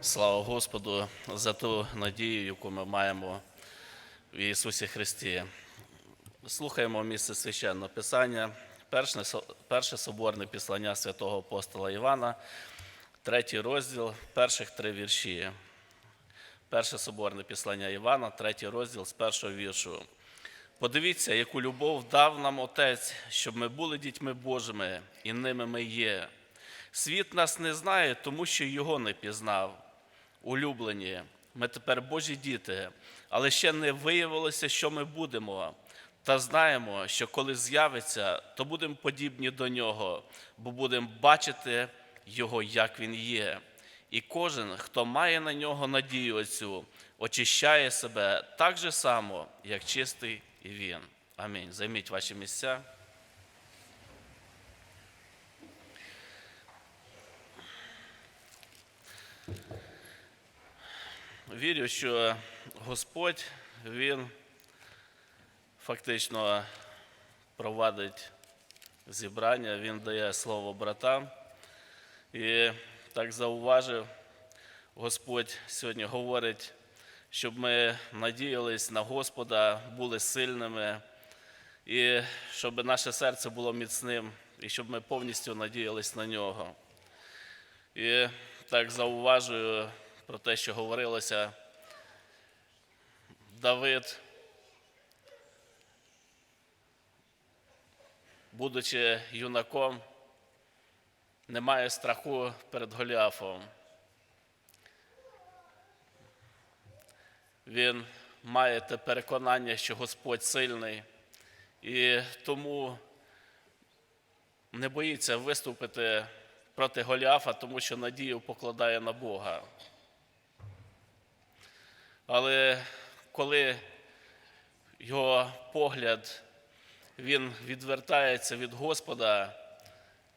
Слава Господу за ту надію, яку ми маємо в Ісусі Христі. Слухаємо місце священного Писання, перше, перше соборне післання святого апостола Івана, третій розділ, перших три вірші. Перше соборне післання Івана, третій розділ з першого віршу. Подивіться, яку любов дав нам Отець, щоб ми були дітьми Божими, і ними ми є. Світ нас не знає, тому що його не пізнав. Улюблені, ми тепер Божі діти, але ще не виявилося, що ми будемо. Та знаємо, що коли з'явиться, то будемо подібні до нього, бо будемо бачити його, як він є. І кожен, хто має на нього надію оцю, очищає себе так же само, як чистий і він. Амінь. Займіть ваші місця. Вірю, що Господь Він фактично провадить зібрання, Він дає слово братам. І так зауважив, Господь сьогодні говорить, щоб ми надіялись на Господа, були сильними, і щоб наше серце було міцним, і щоб ми повністю надіялись на нього. І так зауважую про те, що говорилося. Давид, будучи юнаком, не має страху перед Голіафом. Він має те переконання, що Господь сильний, і тому не боїться виступити проти Голіафа, тому що надію покладає на Бога. Але коли його погляд він відвертається від Господа,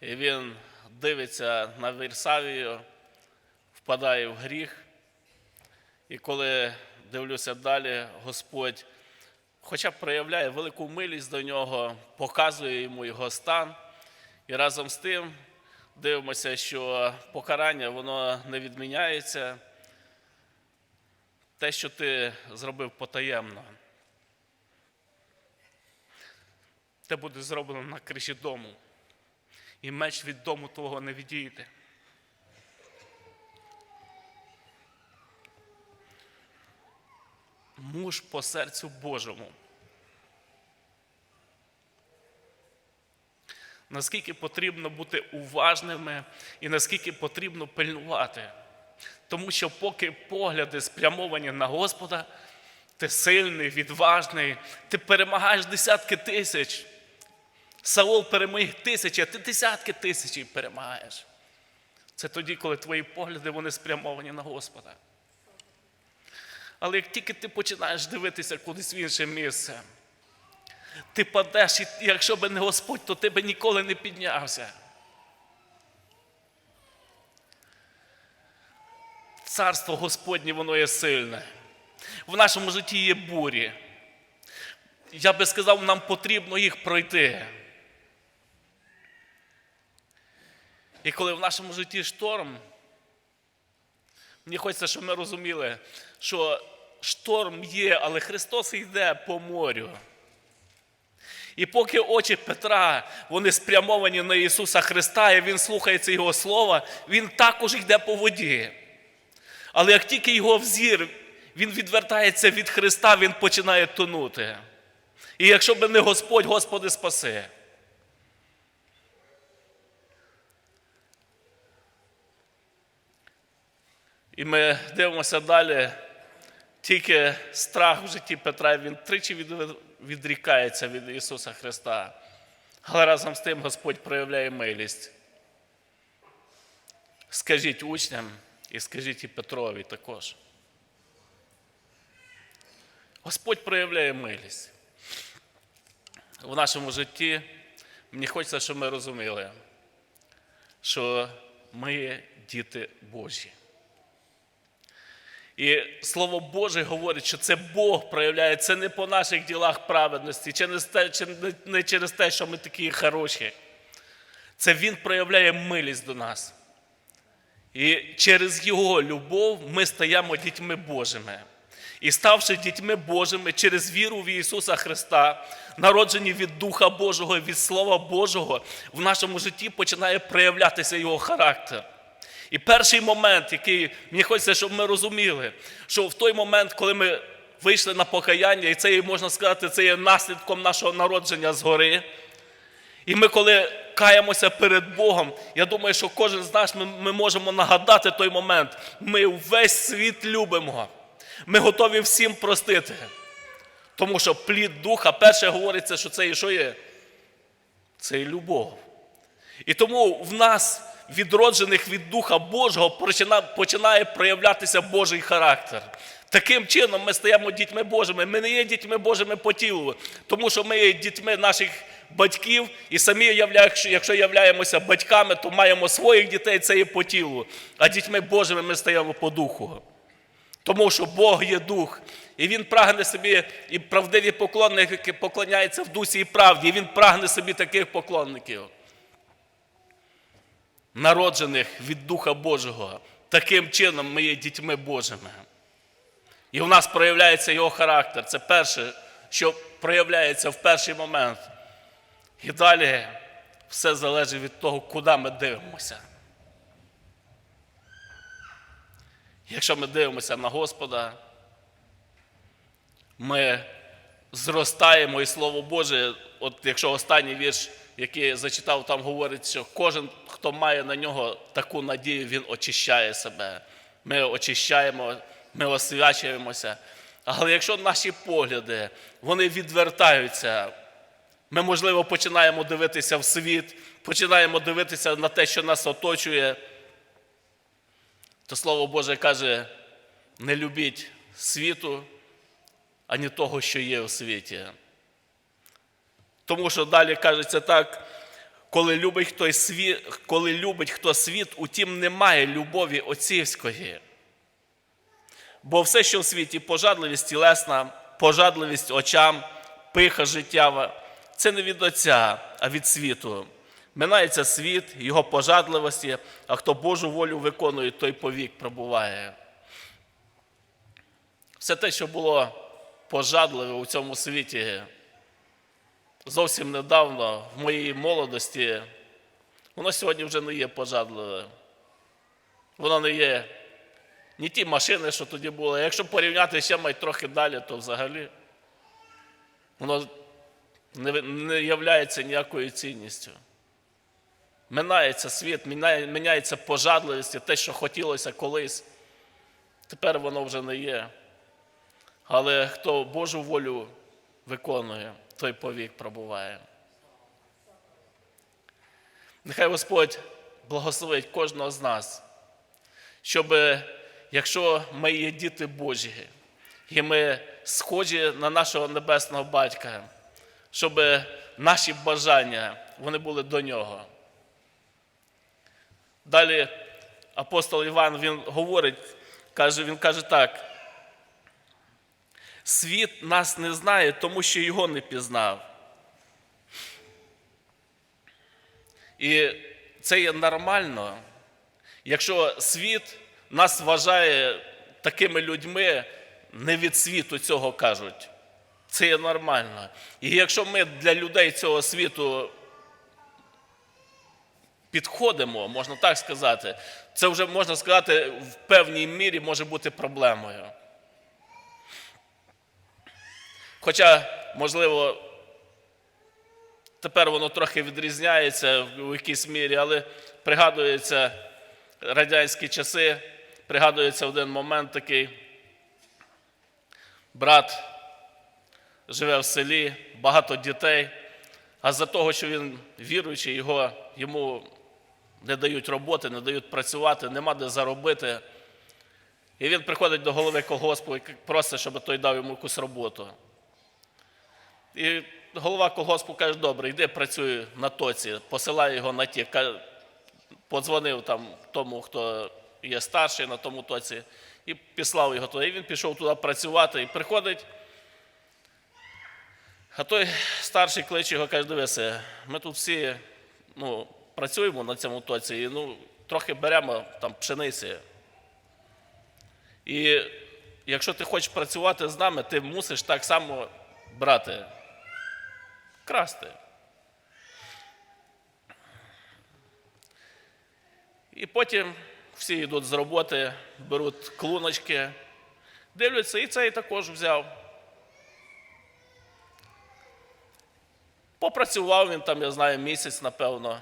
і він дивиться на Вірсавію, впадає в гріх. І коли дивлюся далі, Господь, хоча б проявляє велику милість до нього, показує йому його стан, і разом з тим дивимося, що покарання воно не відміняється. Те, що ти зробив потаємно, те буде зроблено на криші дому, і меч від дому твого не відійде. Муж по серцю Божому. Наскільки потрібно бути уважними і наскільки потрібно пильнувати. Тому що поки погляди спрямовані на Господа, ти сильний, відважний, ти перемагаєш десятки тисяч. Саул переміг тисячі, а ти десятки тисяч перемагаєш. Це тоді, коли твої погляди вони спрямовані на Господа. Але як тільки ти починаєш дивитися кудись в інше місце, ти падеш, і якщо би не Господь, то ти би ніколи не піднявся. Царство Господнє, воно є сильне. В нашому житті є бурі. Я би сказав, нам потрібно їх пройти. І коли в нашому житті шторм, мені хочеться, щоб ми розуміли, що шторм є, але Христос йде по морю. І поки очі Петра вони спрямовані на Ісуса Христа, і Він слухається Його слова, Він також йде по воді. Але як тільки його взір, він відвертається від Христа, він починає тонути. І якщо б не Господь, Господи спаси. І ми дивимося далі. Тільки страх в житті Петра, він тричі відрікається від Ісуса Христа. Але разом з тим Господь проявляє милість. Скажіть учням і скажіть і Петрові також. Господь проявляє милість. В нашому житті мені хочеться, щоб ми розуміли, що ми діти Божі. І Слово Боже говорить, що це Бог проявляє, це не по наших ділах праведності, чи не, чи не через те, що ми такі хороші. Це Він проявляє милість до нас. І через Його любов ми стаємо дітьми Божими. І ставши дітьми Божими через віру в Ісуса Христа, народжені від Духа Божого, від Слова Божого, в нашому житті починає проявлятися Його характер. І перший момент, який мені хочеться, щоб ми розуміли, що в той момент, коли ми вийшли на покаяння, і це можна сказати, це є наслідком нашого народження згори. І ми, коли каємося перед Богом, я думаю, що кожен з нас ми, ми можемо нагадати той момент. Ми весь світ любимо. Ми готові всім простити. Тому що плід духа, перше говориться, що це і що є? Це і любов. І тому в нас, відроджених від Духа Божого, починає проявлятися Божий характер. Таким чином ми стаємо дітьми Божими. Ми не є дітьми Божими по тілу, тому що ми є дітьми наших батьків, і самі, якщо- являємося батьками, то маємо своїх дітей, це є по тілу. А дітьми Божими ми стаємо по духу. Тому що Бог є дух, і Він прагне собі, і правдиві поклонники які поклоняються в дусі і правді, і Він прагне собі таких поклонників, народжених від Духа Божого. Таким чином ми є дітьми Божими. І в нас проявляється його характер. Це перше, що проявляється в перший момент. І далі все залежить від того, куди ми дивимося. Якщо ми дивимося на Господа, ми зростаємо, і Слово Боже, от якщо останній вірш, який я зачитав, там говорить, що кожен, хто має на нього таку надію, він очищає себе. Ми очищаємо, ми освячуємося. Але якщо наші погляди вони відвертаються, ми, можливо, починаємо дивитися в світ, починаємо дивитися на те, що нас оточує, то Слово Боже каже: не любіть світу, ані того, що є у світі. Тому що далі кажеться так, коли любить хто світ, коли любить хто світ, утім немає любові отцівської. Бо все, що в світі, пожадливість тілесна, пожадливість очам, пиха життєва, це не від Отця, а від світу. Минається світ, його пожадливості, а хто Божу волю виконує, той повік пробуває. Все те, що було пожадливе у цьому світі, зовсім недавно, в моїй молодості, воно сьогодні вже не є пожадливе. Воно не є ні ті машини, що тоді були. Якщо порівняти ще май трохи далі, то взагалі воно не, не являється ніякою цінністю. Минається світ, міняє- міняється пожадливість, і те, що хотілося колись. Тепер воно вже не є. Але хто Божу волю виконує, той повік пробуває. Нехай Господь благословить кожного з нас, щоб якщо ми є діти Божі, і ми схожі на нашого небесного батька, щоб наші бажання вони були до нього. Далі апостол Іван він говорить, каже, він каже так. Світ нас не знає, тому що його не пізнав. І це є нормально. Якщо світ нас вважає такими людьми, не від світу цього кажуть. Це є нормально. І якщо ми для людей цього світу підходимо, можна так сказати, це вже можна сказати, в певній мірі може бути проблемою. Хоча, можливо, тепер воно трохи відрізняється в якійсь мірі, але пригадується радянські часи, пригадується один момент такий. Брат живе в селі, багато дітей, а за того, що він віруючий, його, йому не дають роботи, не дають працювати, нема де заробити. І він приходить до голови колгоспу і просить, щоб той дав йому якусь роботу. І голова колгоспу каже, добре, йди працюй на тоці, посилає його на ті. Подзвонив там тому, хто є старший на тому тоці, і післав його туди. І він пішов туди працювати і приходить. А той старший кличе його каже, дивися, ми тут всі ну, працюємо на цьому тоці, і ну, трохи беремо там пшениці. І якщо ти хочеш працювати з нами, ти мусиш так само брати, красти. І потім всі йдуть з роботи, беруть клуночки, дивляться, і цей також взяв. Попрацював він там, я знаю, місяць, напевно.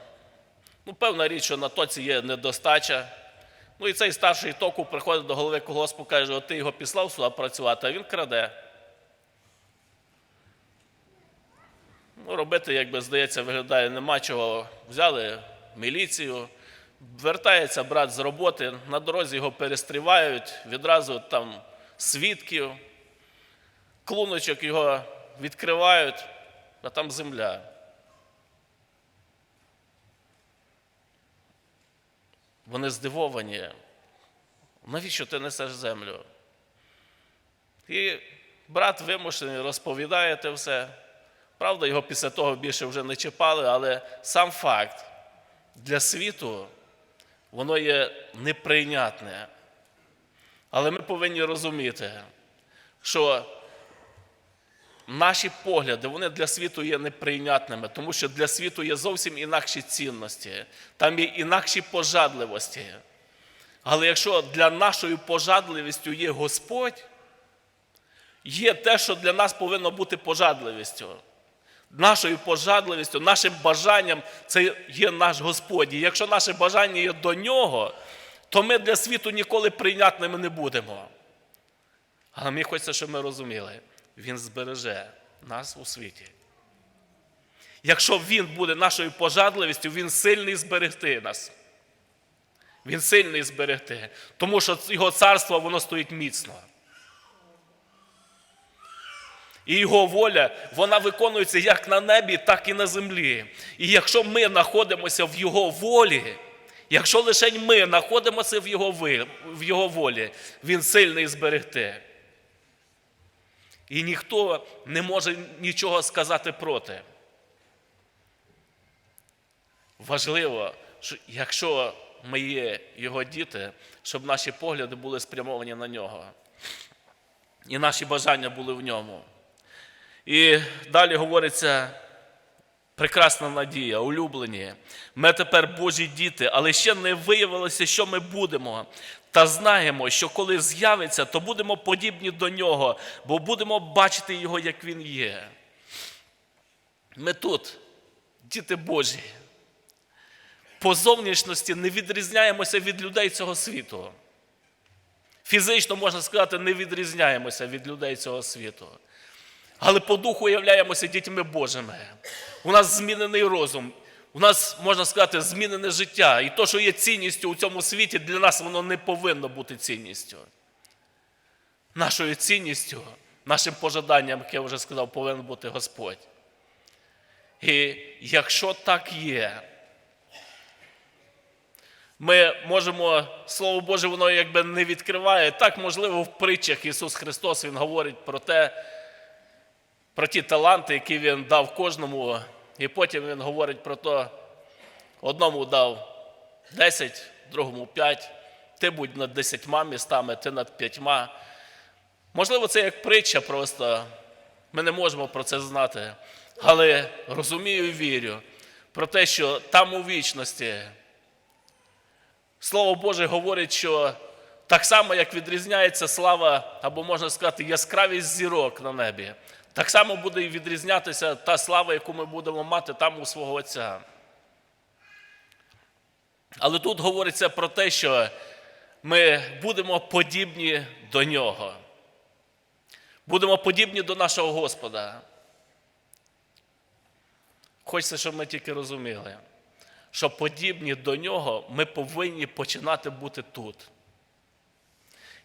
Ну, певна річ, що на тоці є недостача. Ну і цей старший току приходить до голови колгоспу, каже, от ти його післав сюди працювати, а він краде. Ну, робити, якби здається, виглядає, нема чого. Взяли міліцію, вертається брат з роботи, на дорозі його перестрівають, відразу там свідків, клуночок його відкривають, а там земля. Вони здивовані. Навіщо ти несеш землю? І брат вимушений розповідає те все. Правда, його після того більше вже не чіпали, але сам факт для світу воно є неприйнятне. Але ми повинні розуміти, що наші погляди вони для світу є неприйнятними, тому що для світу є зовсім інакші цінності, там є інакші пожадливості. Але якщо для нашою пожадливістю є Господь, є те, що для нас повинно бути пожадливістю. Нашою пожадливістю, нашим бажанням це є наш Господь. І якщо наше бажання є до нього, то ми для світу ніколи прийнятними не будемо. Але мені хочеться, щоб ми розуміли, Він збереже нас у світі. Якщо Він буде нашою пожадливістю, Він сильний зберегти нас. Він сильний зберегти, тому що його царство воно стоїть міцно. І його воля, вона виконується як на небі, так і на землі. І якщо ми знаходимося в Його волі, якщо лише ми знаходимося в Його, в його волі, Він сильний зберегти. І ніхто не може нічого сказати проти. Важливо, що якщо ми є його діти, щоб наші погляди були спрямовані на нього. І наші бажання були в ньому. І далі говориться прекрасна надія, улюблені. Ми тепер Божі діти, але ще не виявилося, що ми будемо. Та знаємо, що коли з'явиться, то будемо подібні до нього, бо будемо бачити його, як він є. Ми тут, діти Божі, по зовнішності не відрізняємося від людей цього світу. Фізично, можна сказати, не відрізняємося від людей цього світу. Але по духу являємося дітьми Божими. У нас змінений розум, у нас, можна сказати, змінене життя. І то, що є цінністю у цьому світі, для нас воно не повинно бути цінністю. Нашою цінністю, нашим пожаданням, як я вже сказав, повинен бути Господь. І якщо так є, ми можемо, Слово Боже, воно якби не відкриває. Так, можливо, в притчах Ісус Христос Він говорить про те, про ті таланти, які Він дав кожному. І потім Він говорить про те, одному дав 10, другому 5, ти будь над десятьма містами, ти над п'ятьма. Можливо, це як притча просто. Ми не можемо про це знати. Але розумію і вірю про те, що там у вічності Слово Боже говорить, що так само, як відрізняється слава, або можна сказати, яскравість зірок на небі, так само буде і відрізнятися та слава, яку ми будемо мати там у свого Отця. Але тут говориться про те, що ми будемо подібні до Нього. Будемо подібні до нашого Господа. Хочеться, щоб ми тільки розуміли, що подібні до нього ми повинні починати бути тут.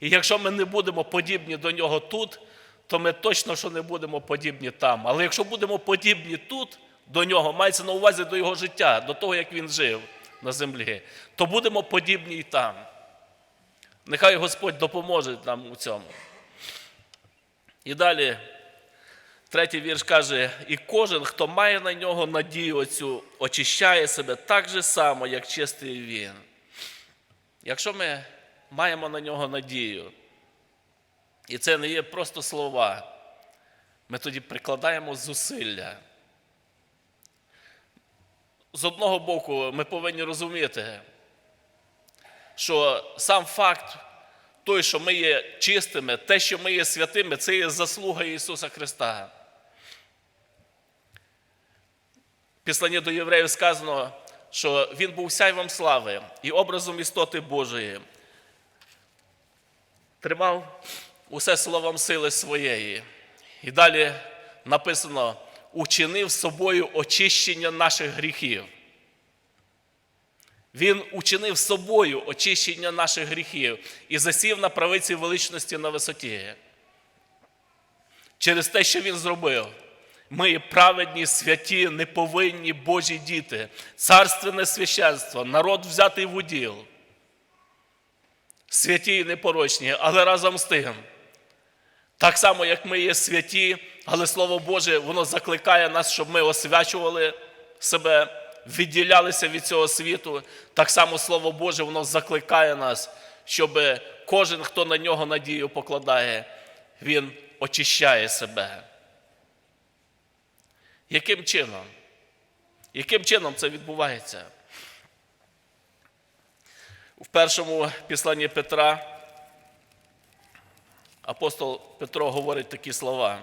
І якщо ми не будемо подібні до нього тут, то ми точно що не будемо подібні там. Але якщо будемо подібні тут до нього, мається на увазі до його життя, до того, як він жив на землі, то будемо подібні і там. Нехай Господь допоможе нам у цьому. І далі Третій вірш каже: і кожен, хто має на нього надію оцю, очищає себе так же само, як чистий він. Якщо ми маємо на нього надію, і це не є просто слова, ми тоді прикладаємо зусилля. З одного боку, ми повинні розуміти, що сам факт той, що ми є чистими, те, що ми є святими, це є заслуга Ісуса Христа. В Післанні до євреїв сказано, що Він був сяйвом слави і образом істоти Божої. Тримав усе словом сили своєї. І далі написано: учинив собою очищення наших гріхів. Він учинив собою очищення наших гріхів і засів на правиці величності на висоті. Через те, що він зробив, ми праведні, святі, неповинні Божі діти, царственне священство, народ взятий в уділ. Святі і непорочні, але разом з тим. Так само, як ми є святі, але Слово Боже, воно закликає нас, щоб ми освячували себе, відділялися від цього світу. Так само Слово Боже, воно закликає нас, щоб кожен, хто на нього надію покладає, він очищає себе. Яким чином? Яким чином це відбувається? В першому післанні Петра апостол Петро говорить такі слова.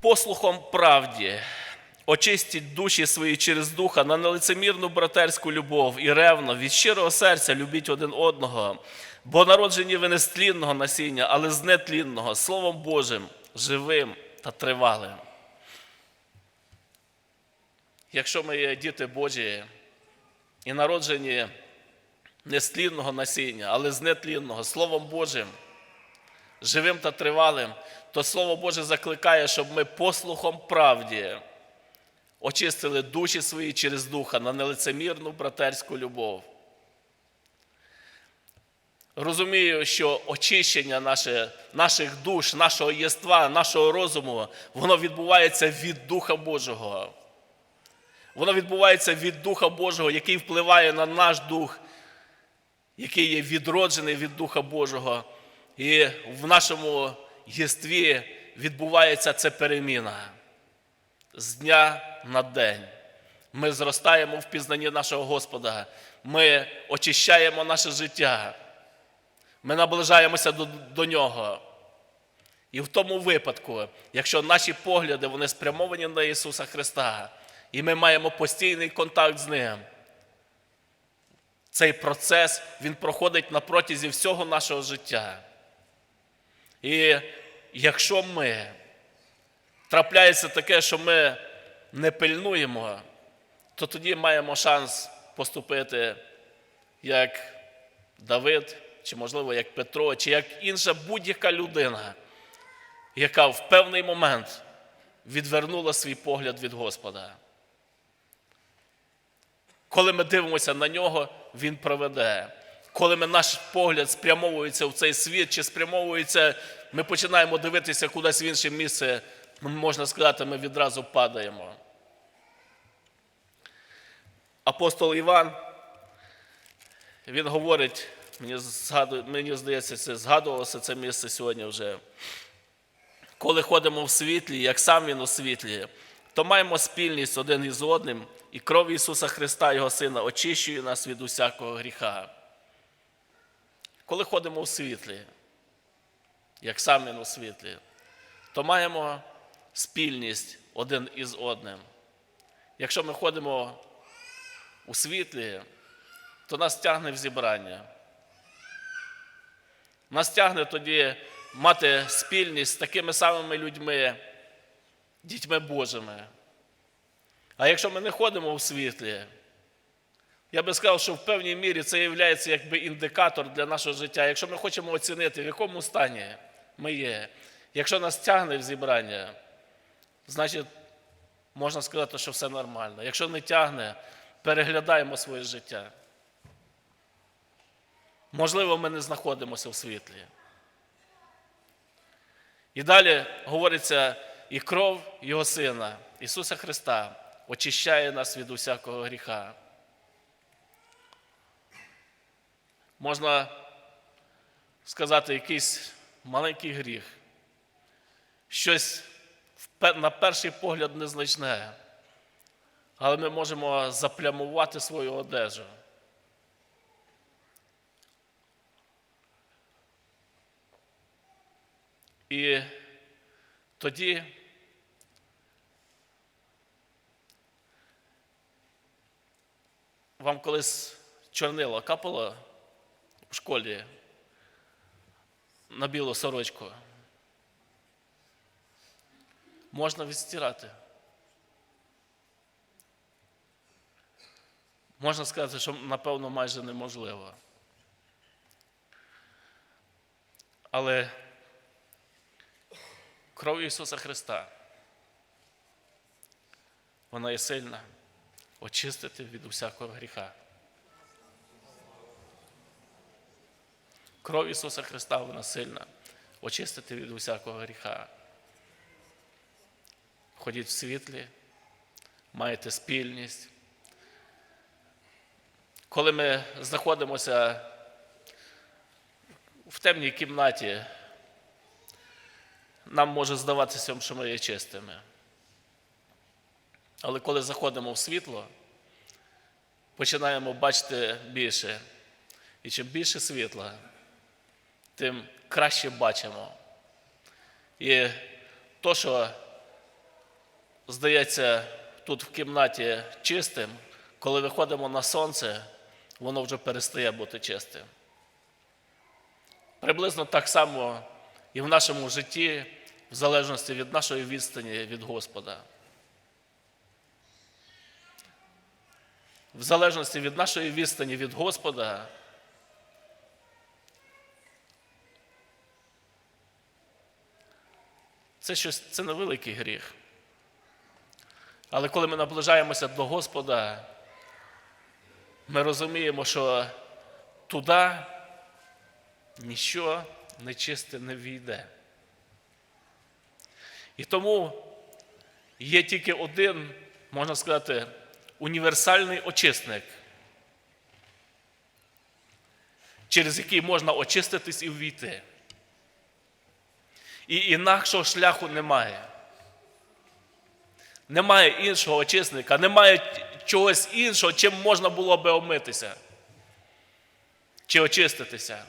Послухом правді очистіть душі свої через духа на нелицемірну братерську любов і ревно, від щирого серця любіть один одного, бо народжені ви не з тлінного насіння, але з нетлінного, Словом Божим, живим та тривалим. Якщо ми є діти Божі і народжені не з тлінного насіння, але з нетлінного, Словом Божим, живим та тривалим, то Слово Боже закликає, щоб ми послухом правді очистили душі свої через духа на нелицемірну братерську любов. Розумію, що очищення наше, наших душ, нашого єства, нашого розуму, воно відбувається від Духа Божого. Воно відбувається від Духа Божого, який впливає на наш дух, який є відроджений від Духа Божого. І в нашому єстві відбувається ця переміна з дня на день. Ми зростаємо в пізнанні нашого Господа, ми очищаємо наше життя, ми наближаємося до, до Нього. І в тому випадку, якщо наші погляди вони спрямовані на Ісуса Христа, і ми маємо постійний контакт з Ним, цей процес він проходить на протязі всього нашого життя. І якщо ми трапляється таке, що ми не пильнуємо, то тоді маємо шанс поступити як Давид, чи, можливо, як Петро, чи як інша будь-яка людина, яка в певний момент відвернула свій погляд від Господа. Коли ми дивимося на нього, Він проведе. Коли ми наш погляд спрямовується в цей світ, чи спрямовується, ми починаємо дивитися кудись в інше місце, можна сказати, ми відразу падаємо. Апостол Іван, він говорить, мені, згадує, мені здається, це згадувалося це місце сьогодні вже. Коли ходимо в світлі, як сам Він у світлі, то маємо спільність один із одним, і кров Ісуса Христа, Його Сина, очищує нас від усякого гріха. Коли ходимо в світлі, як сам Він у світлі, то маємо спільність один із одним. Якщо ми ходимо у світлі, то нас тягне в зібрання. Нас тягне тоді мати спільність з такими самими людьми, дітьми Божими. А якщо ми не ходимо у світлі, я би сказав, що в певній мірі це є якби індикатор для нашого життя. Якщо ми хочемо оцінити, в якому стані ми є, якщо нас тягне в зібрання, значить можна сказати, що все нормально. Якщо не тягне, переглядаємо своє життя. Можливо, ми не знаходимося в світлі. І далі говориться, і кров Його Сина, Ісуса Христа, очищає нас від усякого гріха. можна сказати, якийсь маленький гріх, щось на перший погляд незначне, але ми можемо заплямувати свою одежу. І тоді вам колись чорнило капало в школі на білу сорочку. Можна відстирати. Можна сказати, що напевно майже неможливо. Але кров Ісуса Христа, вона є сильна очистити від усякого гріха. Кров Ісуса Христа, вона сильна очистити від усякого гріха. Ходіть в світлі, маєте спільність. Коли ми знаходимося в темній кімнаті, нам може здаватися, що ми є чистими. Але коли заходимо в світло, починаємо бачити більше. І чим більше світла, тим краще бачимо. І то, що здається тут в кімнаті чистим, коли виходимо на сонце, воно вже перестає бути чистим. Приблизно так само і в нашому житті, в залежності від нашої відстані від Господа. В залежності від нашої відстані від Господа, це щось це невеликий гріх. Але коли ми наближаємося до Господа, ми розуміємо, що туди нічого нечисте не війде. І тому є тільки один, можна сказати, універсальний очисник, через який можна очиститись і ввійти. І інакшого шляху немає. Немає іншого очисника, немає чогось іншого, чим можна було би омитися чи очиститися.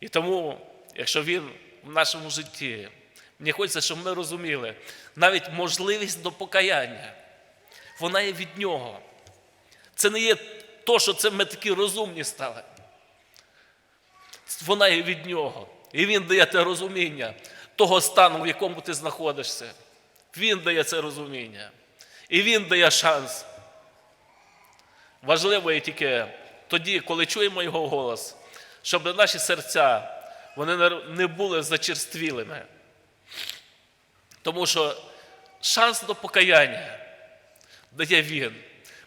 І тому, якщо він в нашому житті, мені хочеться, щоб ми розуміли, навіть можливість до покаяння, вона є від нього. Це не є то, що це ми такі розумні стали. Вона є від нього. І він дає те розуміння того стану, в якому ти знаходишся. Він дає це розуміння. І він дає шанс. Важливо є тільки тоді, коли чуємо його голос, щоб наші серця вони не- були зачерствілими. Тому що шанс до покаяння дає він,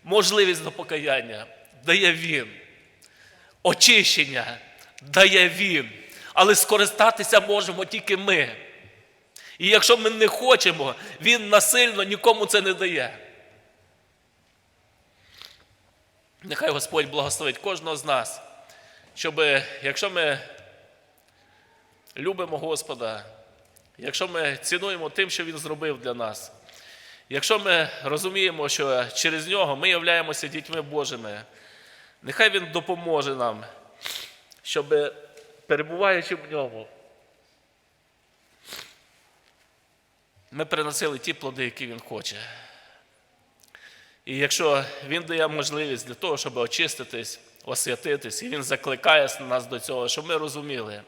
можливість до покаяння дає він, очищення дає він. Але скористатися можемо тільки ми. І якщо ми не хочемо, він насильно нікому це не дає. Нехай Господь благословить кожного з нас, щоб якщо ми любимо Господа, якщо ми цінуємо тим, що Він зробив для нас, якщо ми розуміємо, що через нього ми являємося дітьми Божими, нехай Він допоможе нам, щоб перебуваючи в ньому, ми приносили ті плоди, які Він хоче. І якщо Він дає можливість для того, щоб очиститись, освятитись, і Він закликає нас до цього, щоб ми розуміли,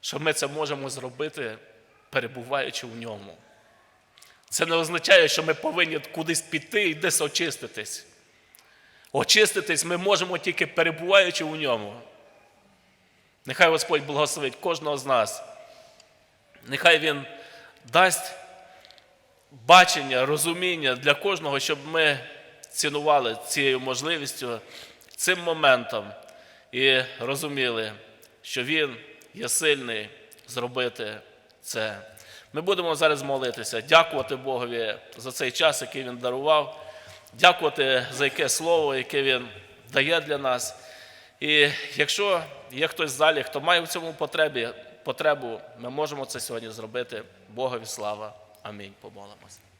що ми це можемо зробити, перебуваючи в ньому. Це не означає, що ми повинні кудись піти і десь очиститись. Очиститись ми можемо тільки перебуваючи у ньому. Нехай Господь благословить кожного з нас. Нехай Він дасть бачення, розуміння для кожного, щоб ми цінували цією можливістю, цим моментом і розуміли, що Він є сильний зробити це. Ми будемо зараз молитися, дякувати Богові за цей час, який Він дарував, дякувати за яке слово, яке Він дає для нас. І якщо є хтось в залі, хто має в цьому потребі, потребу, ми можемо це сьогодні зробити. Богові слава. Амінь. Помолимося.